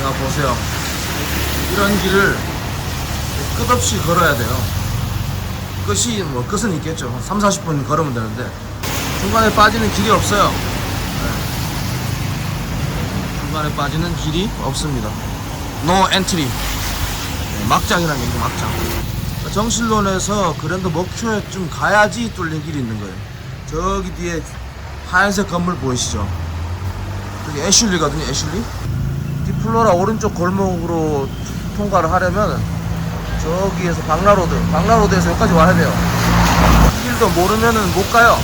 자 보세요. 이런 길을 끝없이 걸어야 돼요. 끝이 뭐 끝은 있겠죠. 한 3, 40분 걸으면 되는데 중간에 빠지는 길이 없어요. 네. 중간에 빠지는 길이 없습니다. No entry. 네, 막장이라는 얘기죠 막장. 정실론에서 그랜드 목표에 좀 가야지 뚫린 길이 있는 거예요. 저기 뒤에 하얀색 건물 보이시죠? 저기 애슐리거든요 애슐리. 디 플로라 오른쪽 골목으로 통과를 하려면 저기에서 박라로드 박라로드에서 여기까지 와야 돼요. 이 길도 모르면은 못 가요.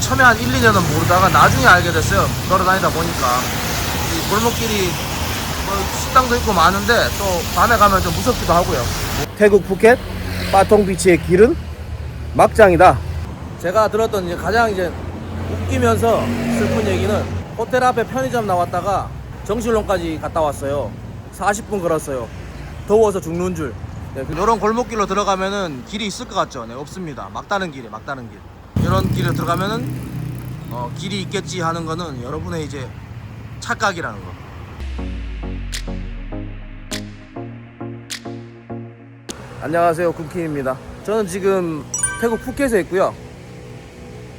처음에 한 1, 2년은 모르다가 나중에 알게 됐어요. 걸어 다니다 보니까. 이 골목길이 뭐 식당도 있고 많은데 또 밤에 가면 좀 무섭기도 하고요. 태국 푸켓 빠통비치의 길은 막장이다. 제가 들었던 이제 가장 이제 웃기면서 슬픈 얘기는 호텔 앞에 편의점 나왔다가 정실론까지 갔다 왔어요. 40분 걸었어요. 더워서 죽는 줄. 네, 이런 골목길로 들어가면은 길이 있을 것 같죠? 네, 없습니다. 막다른 길에 막다른 길. 이런 길에 들어가면은 어, 길이 있겠지 하는 거는 여러분의 이제 착각이라는 거. 안녕하세요, 쿠키입니다. 저는 지금 태국 푸켓에 있고요.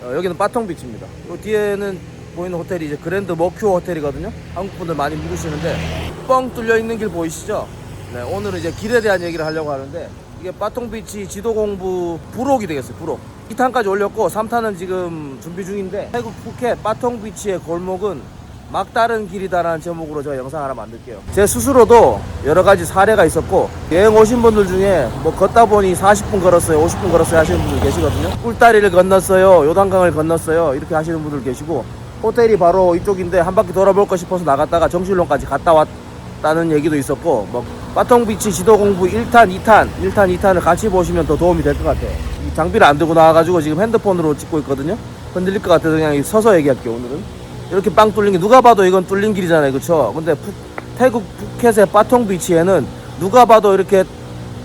어, 여기는 빠통비치입니다. 요 뒤에는 보이는 호텔이 이제 그랜드 머큐 호텔이거든요. 한국 분들 많이 묵으시는데 뻥 뚫려 있는 길 보이시죠? 네, 오늘은 이제 길에 대한 얘기를 하려고 하는데 이게 빠통비치 지도 공부 부록이 되겠어요. 부록. 2탄까지 올렸고 3탄은 지금 준비 중인데 태국 푸켓 빠통비치의 골목은 막다른 길이다라는 제목으로 제가 영상 하나 만들게요. 제 스스로도 여러 가지 사례가 있었고 여행 오신 분들 중에 뭐 걷다 보니 40분 걸었어요, 50분 걸었어요 하시는 분들 계시거든요. 꿀다리를 건넜어요, 요단강을 건넜어요 이렇게 하시는 분들 계시고 호텔이 바로 이쪽인데 한 바퀴 돌아볼까 싶어서 나갔다가 정실론까지 갔다 왔다는 얘기도 있었고 뭐 빠통비치 지도 공부 1탄, 2탄, 1탄, 2탄을 같이 보시면 더 도움이 될 것 같아요. 이 장비를 안 들고 나와가지고 지금 핸드폰으로 찍고 있거든요. 흔들릴 것 같아서 그냥 서서 얘기할게요 오늘은. 이렇게 빵 뚫린 게 누가 봐도 이건 뚫린 길이잖아요 그쵸 근데 푸- 태국 푸켓의 빠통비치에는 누가 봐도 이렇게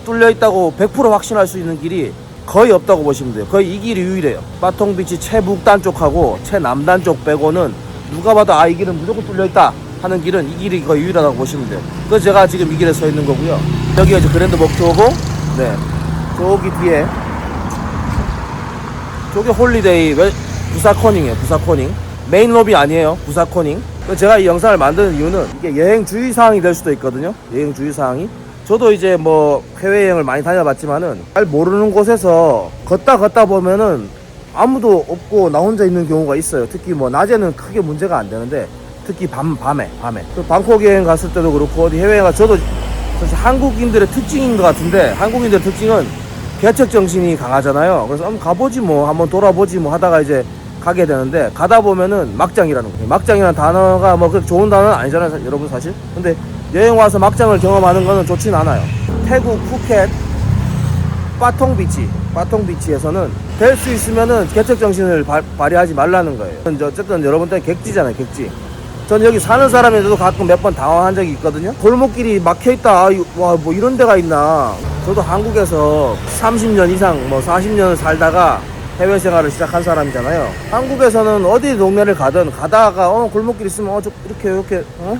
뚫려 있다고 100% 확신할 수 있는 길이 거의 없다고 보시면 돼요. 거의 이 길이 유일해요. 빠통비치 최북단 쪽하고 최남단 쪽 빼고는 누가 봐도 아 이 길은 무조건 뚫려 있다 하는 길은 이 길이 거의 유일하다고 보시면 돼요. 그래서 제가 지금 이 길에 서 있는 거고요. 여기가 이제 그랜드 목표고 네. 저기 뒤에 저게 홀리데이 웨- 부사코닝이에요 부사코닝. 메인 로비 아니에요 부사코닝. 그 제가 이 영상을 만드는 이유는 이게 여행 주의사항이 될 수도 있거든요. 여행 주의사항이 저도 이제 뭐 해외여행을 많이 다녀봤지만은 잘 모르는 곳에서 걷다 걷다 보면은 아무도 없고 나 혼자 있는 경우가 있어요 특히 뭐 낮에는 크게 문제가 안 되는데 특히 밤, 밤에 밤에 그 방콕 여행 갔을 때도 그렇고 어디 해외여행 가 저도 사실 한국인들의 특징인 것 같은데 한국인들의 특징은 개척 정신이 강하잖아요. 그래서 한번 가보지 뭐 한번 돌아보지 뭐 하다가 이제 가게 되는데 가다 보면은 막장이라는 거예요. 막장이라는 단어가 뭐 그렇게 좋은 단어는 아니잖아요, 사- 여러분 사실. 근데 여행 와서 막장을 경험하는 거는 좋진 않아요. 태국 푸켓 빠통비치, 빠통비치에서는 될 수 있으면은 개척 정신을 발- 발휘하지 말라는 거예요. 어쨌든 여러분들 객지잖아요, 객지. 전 여기 사는 사람인데도 가끔 몇 번 당황한 적이 있거든요. 골목길이 막혀 있다. 와, 뭐 이런 데가 있나. 저도 한국에서 30년 이상, 뭐 40년을 살다가 해외 생활을 시작한 사람이잖아요. 한국에서는 어디 동네를 가든 가다가 어 골목길 있으면 어저 이렇게 이렇게 어?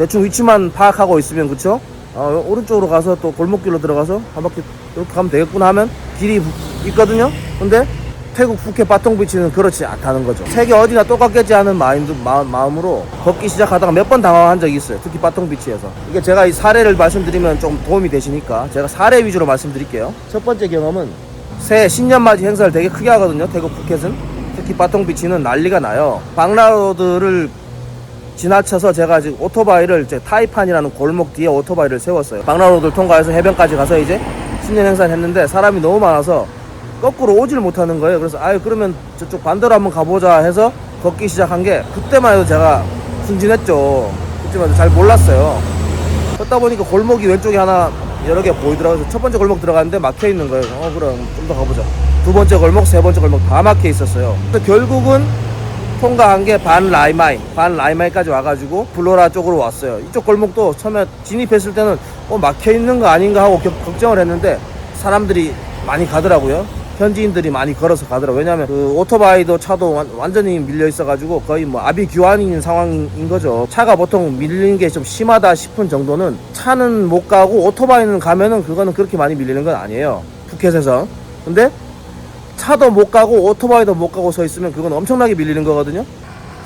대충 위치만 파악하고 있으면 그쵸? 어, 오른쪽으로 가서 또 골목길로 들어가서 한 바퀴 이렇게 가면 되겠구나 하면 길이 있거든요. 근데 태국 푸켓 바통비치는 그렇지 않다는 거죠. 세계 어디나 똑같겠지 하는 마인드, 마, 마음으로 걷기 시작하다가 몇 번 당황한 적이 있어요. 특히 바통비치에서. 이게 제가 이 사례를 말씀드리면 좀 도움이 되시니까 제가 사례 위주로 말씀드릴게요. 첫 번째 경험은 새해 신년맞이 행사를 되게 크게 하거든요. 태국 푸켓은. 특히 바통비치는 난리가 나요. 방라로드를 지나쳐서 제가 지금 오토바이를 이제 타이판이라는 골목 뒤에 오토바이를 세웠어요. 방라로드를 통과해서 해변까지 가서 이제 신년 행사를 했는데 사람이 너무 많아서 거꾸로 오질 못하는 거예요. 그래서 아유 그러면 저쪽 반대로 한번 가보자 해서 걷기 시작한 게 그때만 해도 제가 순진했죠. 그때만 해도 잘 몰랐어요. 걷다 보니까 골목이 왼쪽에 하나 여러 개 보이더라고요. 첫 번째 골목 들어갔는데 막혀 있는 거예요. 어 그럼 좀 더 가보자. 두 번째 골목, 세 번째 골목 다 막혀 있었어요. 근데 결국은 통과한 게 반 라이마이, 반 라이마이까지 와가지고 블로라 쪽으로 왔어요. 이쪽 골목도 처음에 진입했을 때는 어 막혀 있는 거 아닌가 하고 겨- 걱정을 했는데 사람들이 많이 가더라고요. 현지인들이 많이 걸어서 가더라고요. 왜냐하면 그 오토바이도 차도 완, 완전히 밀려 있어가지고 거의 뭐 아비규환인 상황인 거죠. 차가 보통 밀리는 게 좀 심하다 싶은 정도는 차는 못 가고 오토바이는 가면은 그거는 그렇게 많이 밀리는 건 아니에요. 푸켓에서. 근데 차도 못 가고 오토바이도 못 가고 서 있으면 그건 엄청나게 밀리는 거거든요.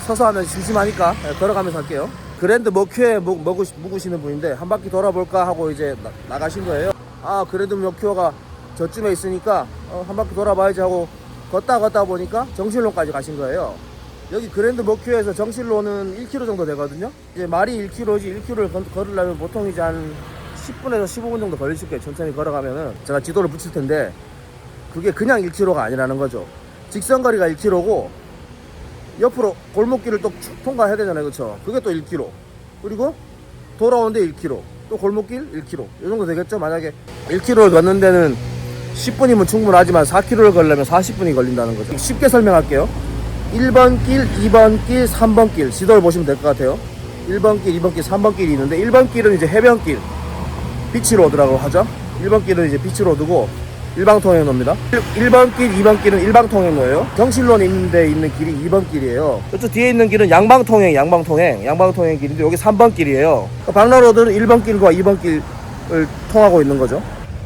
서서 하면 심심하니까 예, 걸어가면서 할게요. 그랜드 머큐에 묵으시는 분인데 한 바퀴 돌아볼까 하고 이제 나, 가신 거예요. 아 그랜드 머큐가 저쯤에 있으니까 어, 한 바퀴 돌아봐야지 하고 걷다 걷다 보니까 정실로까지 가신 거예요. 여기 그랜드 머큐에서 정실로는 1km 정도 되거든요. 이제 말이 1km지 1km를 걸 으려면 보통 이제 한 10분에서 15분 정도 걸리실 거예요. 천천히 걸어가면은 제가 지도를 붙일 텐데 그게 그냥 1km가 아니라는 거죠. 직선 거리가 1km고 옆으로 골목길을 또쭉 통과해야 되잖아요. 그렇죠? 그게 또 1km. 그리고 돌아오는데 1km. 또 골목길 1km. 이 정도 되겠죠? 만약에 1km를 걷는 데는 10분이면 충분하지만 4km를 걸려면 40분이 걸린다는 거죠. 쉽게 설명할게요. 1번 길, 2번 길, 3번 길. 지도를 보시면 될 것 같아요. 1번 길, 2번 길, 3번 길이 있는데 1번 길은 이제 해변길. 비치로드라고 하죠. 1번 길은 이제 비치로드고 일방통행로입니다. 1번 길, 2번 길은 일방통행로예요. 경실론 있는데 있는 길이 2번 길이에요. 이쪽 뒤에 있는 길은 양방통행, 양방통행, 양방통행 길인데 여기 3번 길이에요. 박나로드는 1번 길과 2번 길을 통하고 있는 거죠.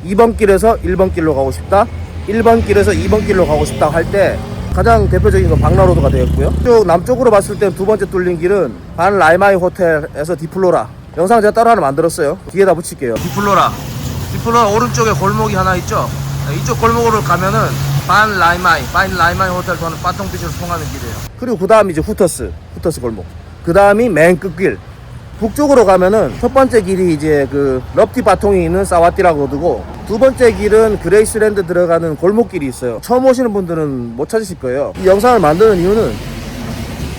2번 길에서 1번 길로 가고 싶다. 1번 길에서 2번 길로 가고 싶다 할 때 가장 대표적인 건 박나로드가 되겠고요. 쭉 남쪽으로 봤을 때 두 번째 뚫린 길은 반 라이마이 호텔에서 디플로라. 영상 제가 따로 하나 만들었어요. 뒤에다 붙일게요. 디플로라. 디플로라 오른쪽에 골목이 하나 있죠. 네, 이쪽 골목으로 가면은 반 라이마이, 반 라이마이 호텔 도는 빠통비치로 통하는 길이에요. 그리고 그 다음 이제 후터스, 후터스 골목. 그 다음이 맨 끝길. 북쪽으로 가면은 첫 번째 길이 이제 그 럽티 바통이 있는 사와티라고 로드고 두 번째 길은 그레이스랜드 들어가는 골목길이 있어요. 처음 오시는 분들은 못 찾으실 거예요. 이 영상을 만드는 이유는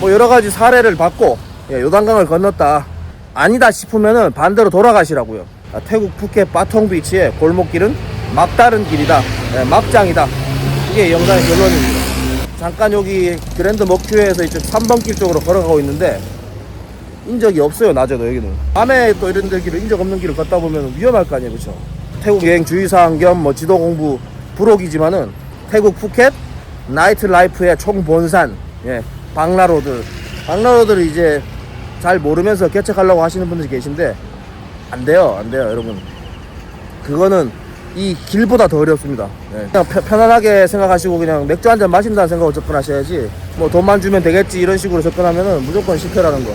뭐 여러 가지 사례를 받고 예, 요단강을 건넜다 아니다 싶으면은 반대로 돌아가시라고요. 아, 태국 푸켓 바통비치의 골목길은 막다른 길이다, 예, 막장이다. 이게 영상의 결론입니다. 잠깐 여기 그랜드 머큐에서 이쪽 3번 길 쪽으로 걸어가고 있는데 인적이 없어요 낮에도 여기는. 밤에 또 이런 데 길을 인적 없는 길을 걷다 보면 위험할 거 아니에요 그쵸? 태국 여행 주의사항 겸 뭐 지도 공부 부록이지만은 태국 푸켓 나이트 라이프의 총본산 예 박나로드 박나로드를 이제 잘 모르면서 개척하려고 하시는 분들이 계신데 안 돼요 안 돼요 여러분. 그거는 이 길보다 더 어렵습니다. 예. 그냥 편- 편안하게 생각하시고 그냥 맥주 한 잔 마신다는 생각으로 접근하셔야지 뭐 돈만 주면 되겠지 이런 식으로 접근하면은 무조건 실패라는 거.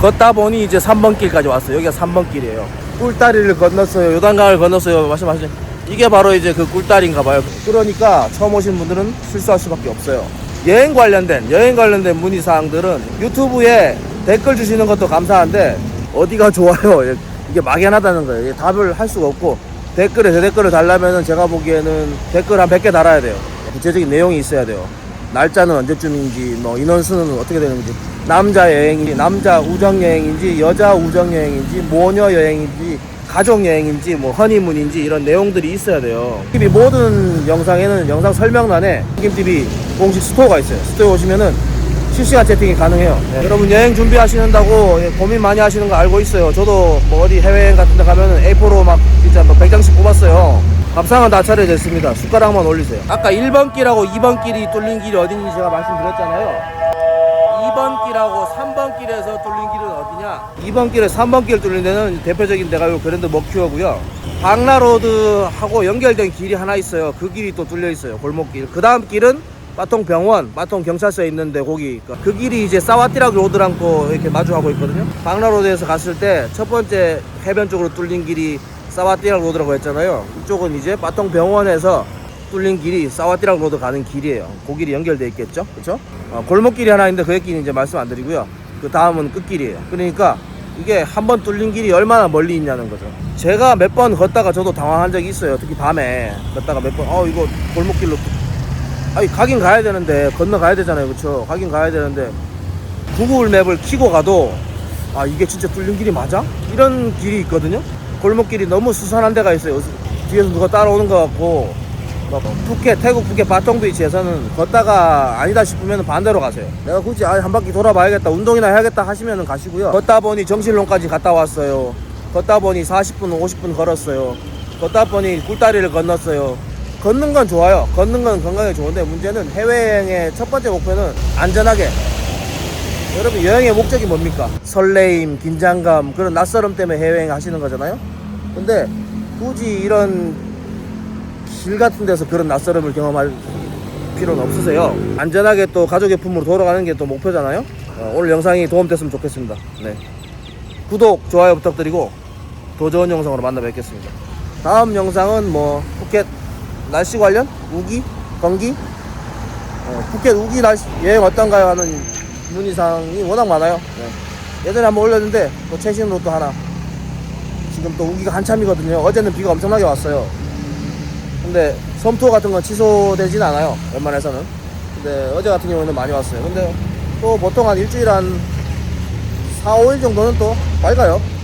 걷다 보니 이제 3번 길까지 왔어요. 여기가 3번 길이에요. 꿀다리를 건넜어요. 요단강을 건넜어요. 말씀하신 이게 바로 이제 그 꿀다리인가 봐요. 그러니까 처음 오신 분들은 실수할 수밖에 없어요. 여행 관련된 여행 관련된 문의 사항들은 유튜브에 댓글 주시는 것도 감사한데 어디가 좋아요? 예, 이게 막연하다는 거예요. 답을 할 수가 없고 댓글에 대댓글을 달라면은 제가 보기에는 댓글 한 100개 달아야 돼요. 구체적인 내용이 있어야 돼요. 날짜는 언제쯤인지, 뭐 인원수는 어떻게 되는지, 남자 여행인지, 남자 우정 여행인지, 여자 우정 여행인지, 모녀 여행인지, 가족 여행인지, 뭐 허니문인지 이런 내용들이 있어야 돼요. TV 모든 영상에는 영상 설명란에 김TV 공식 스토어가 있어요. 스토어에 오시면은 실시간 채팅이 가능해요. 네. 여러분 여행 준비하시는다고 예, 고민 많이 하시는 거 알고 있어요. 저도 뭐 어디 해외여행 같은 데 가면은 A4로 막 진짜 뭐 100장씩 뽑았어요. 밥상은 다 차려졌습니다. 숟가락만 올리세요. 아까 1번 길하고 2번 길이 뚫린 길이 어딘지 제가 말씀드렸잖아요. 2번 길하고 3번 길에서 뚫린 길은 어디냐? 2번 길에 3번 길 뚫린 데는 대표적인 데가 요 그랜드 머큐어고요. 박나로드하고 연결된 길이 하나 있어요. 그 길이 또 뚫려 있어요. 골목길. 그 다음 길은 빠통 병원, 빠통 경찰서에 있는데 거기 그 길이 이제 사와티락 로드랑 또 이렇게 마주하고 있거든요. 박나로드에서 갔을 때 첫 번째 해변 쪽으로 뚫린 길이 사와티락 로드라고 했잖아요. 이쪽은 이제 빠통 병원에서 뚫린 길이 사와티락 로드 가는 길이에요. 그 길이 연결돼 있겠죠, 그렇죠? 골목길이 하나 있는데 그 길은 이제 말씀 안 드리고요. 그 다음은 끝길이에요. 그러니까 이게 한 번 뚫린 길이 얼마나 멀리 있냐는 거죠. 제가 몇 번 걷다가 저도 당황한 적이 있어요. 특히 밤에 걷다가 몇 번, 어 이거 골목길로 아니 가긴 가야 되는데 건너 가야 되잖아요. 그쵸? 가긴 가야 되는데 구글 맵을 키고 가도 아 이게 진짜 뚫린 길이 맞아? 이런 길이 있거든요? 골목길이 너무 수산한 데가 있어요. 뒤에서 누가 따라오는 것 같고 막 푸켓 태국 푸켓 바통비치에서는 걷다가 아니다 싶으면 반대로 가세요. 내가 굳이 아, 한 바퀴 돌아봐야겠다 운동이나 해야겠다 하시면 가시고요. 걷다 보니 정실론까지 갔다 왔어요. 걷다 보니 40분 50분 걸었어요. 걷다 보니 꿀다리를 건넜어요 걷는 건 좋아요. 걷는 건 건강에 좋은데 문제는 해외여행의 첫 번째 목표는 안전하게. 여러분 여행의 목적이 뭡니까? 설레임, 긴장감, 그런 낯설음 때문에 해외여행 하시는 거잖아요. 근데 굳이 이런 길 같은 데서 그런 낯설음을 경험할 필요는 없으세요. 안전하게 또 가족의 품으로 돌아가는 게 또 목표잖아요. 어, 오늘 영상이 도움됐으면 좋겠습니다. 네. 구독, 좋아요 부탁드리고 더 좋은 영상으로 만나 뵙겠습니다. 다음 영상은 뭐 푸켓 날씨 관련 우기 건기 어, 푸켓 우기 날씨 여행 어떤가요 하는 문의사항이 워낙 많아요. 네. 예전에 한번 올렸는데 또 최신으로 또 하나 지금 또 우기가 한참이거든요. 어제는 비가 엄청나게 왔어요. 근데 섬투어 같은 건 취소되진 않아요. 웬만해서는. 근데 어제 같은 경우는 많이 왔어요. 근데 또 보통 한 일주일 한 4, 5일 정도는 또 맑아요. 네.